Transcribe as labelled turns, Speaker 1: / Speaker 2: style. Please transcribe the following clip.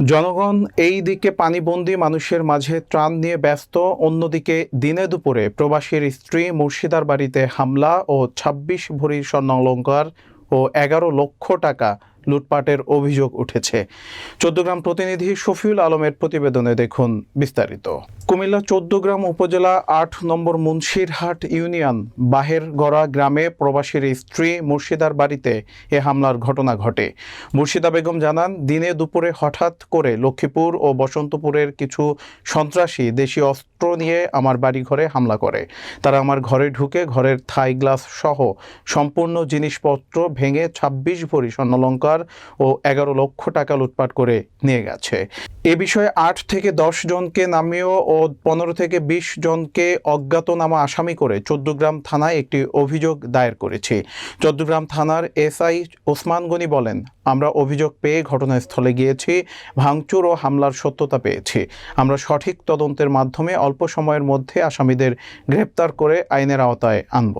Speaker 1: জনগণ এই দিকে পানিবন্দী মানুষের মাঝে ত্রাণ নিয়ে ব্যস্ত, অন্যদিকে দিনে দুপুরে প্রবাসীর স্ত্রী মুর্শিদার বাড়িতে হামলা ও ২৬ ভরি স্বর্ণালঙ্কার ও এগারো লক্ষ টাকা লুটপাটের অভিযোগ উঠেছে। চৌদ্দগ্রাম প্রতিনিধি শফিউল আলমের প্রতিবেদনে দেখুন বিস্তারিত। কুমিল্লা চৌদ্দগ্রাম উপজেলা আট নম্বর মুন্সিরহাট ইউনিয়ন, বাহেরগড়া গ্রামে প্রবাসীর স্ত্রী মুর্শিদার বাড়িতে এ হামলার ঘটনা ঘটে। মুর্শিদা বেগম জানান, দিনে দুপুরে হঠাৎ করে লক্ষ্মীপুর ও বসন্তপুরের কিছু সন্ত্রাসী দেশীয় অস্ত্র নিয়ে আমার বাড়ি ঘরে হামলা করে। তারা আমার ঘরে ঢুকে ঘরের থাই গ্লাস সহ সম্পূর্ণ জিনিসপত্র ভেঙে ছাব্বিশ ভরি স্বর্ণলঙ্কার ও এগারো লক্ষ টাকা লুটপাট করে নিয়ে গেছে। এ বিষয়ে আট থেকে দশ জনকে নামিয়েও ও পনেরো থেকে বিশ জনকে অজ্ঞাতনামা আসামি করে চৌদ্দগ্রাম থানায় একটি অভিযোগ দায়ের করেছি। চৌদ্দগ্রাম থানার এসআই ওসমান গনি বলেন, আমরা অভিযোগ পেয়ে ঘটনাস্থলে গিয়েছি, ভাঙচুর ও হামলার সত্যতা পেয়েছি। আমরা সঠিক তদন্তের মাধ্যমে অল্প সময়ের মধ্যে আসামিদের গ্রেপ্তার করে আইনের আওতায় আনব।